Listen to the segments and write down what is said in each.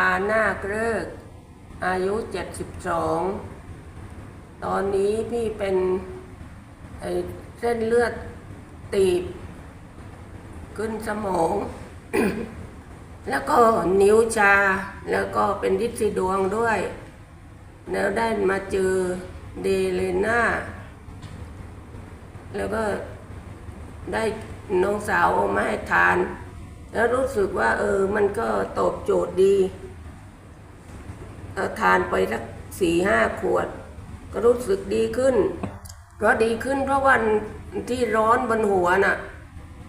านาคเลิกอายุเจ็ดสิบสองตอนนี้พี่เป็นเส้นเลือดตีบ ขึ้นสมอง แล้วก็นิ้วชา แล้วก็เป็นดิสิดวงด้วย แล้วได้มาเจอเดเลน่า แล้วก็ได้น้องสาวมาให้ทาน แล้วรู้สึกว่าเออมันก็ตอบโจทย์ดีทานไปสักสี่ห้าขวด ก็รู้สึกดีขึ้น เพราะดีขึ้นเพราะวันที่ร้อนบนหัวน่ะ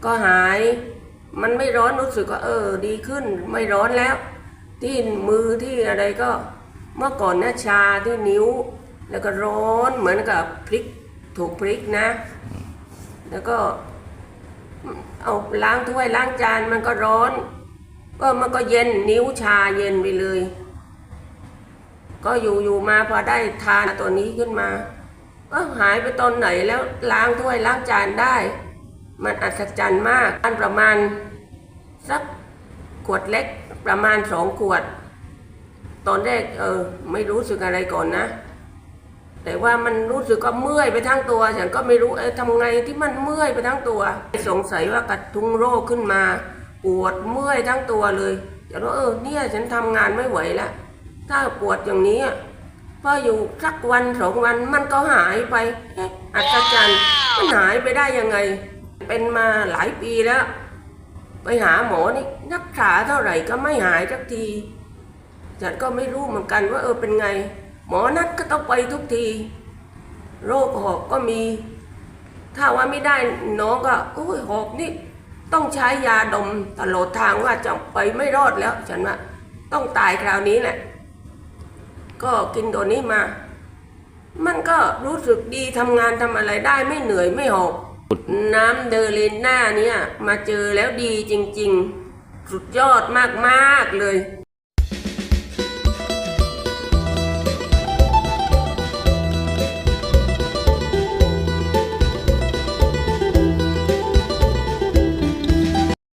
ก็หายมันไม่ร้อนรู้สึกว่าเออ ดีขึ้นไม่ร้อนแล้ว ที่มือที่อะไรก็เมื่อก่อนนะชาที่นิ้ว แล้วก็ร้อนเหมือนกับพริกถูกพริกนะ แล้วก็ เอาล้างถ้วยล้างจานมันก็ร้อนก็มันก็เย็นนิ้วชาเย็นไปเลย ก็อยู่อยู่มาพอได้ทานตัวนี้ขึ้นมาก็หายไปตอนไหนแล้วล้างถ้วยล้างจานได้ มันอัศจรรย์มากอันประมาณสักขวดเล็กประมาณสองขวด ตอนแรกเออไม่รู้สึกอะไรก่อนนะ แต่ว่ามันรู้สึกก็เมื่อยไปทั้งตัว ฉันก็ไม่รู้เอ๊ะทำไงที่มันเมื่อยไปทั้งตัว สงสัยว่ากระทุ้งโรคขึ้นมา ปวดเมื่อยทั้งตัวเลยฉันว่าเออเนี่ยฉันทำงานไม่ไหวแล้วถ้าปวดอย่างนี้พออยู่สักวันสองวันมันก็หายไปอัศจรรย์มันหายไปได้ยังไง เป็นมาหลายปีแล้ว ไปหาหมอนี่รักษาเท่าไหร่ก็ไม่หายสักทีฉันก็ไม่รู้เหมือนกันว่าเออเป็นไง หมอนัดก็ต้องไปทุกที โรคหอบก็มี ถ้าว่าไม่ได้น้องก็โอ้ยหอบนี่ต้องใช้ยาดมตลอดทางว่าจะไปไม่รอดแล้ว ฉันว่าต้องตายคราวนี้แหละ ก็กินตัวนี้มา มันก็รู้สึกดีทำงานทำอะไรได้ไม่เหนื่อยไม่หอบน้ำเดอเลน่าเนี่ย มาเจอแล้วดีจริง ๆ สุดยอดมาก ๆ เลย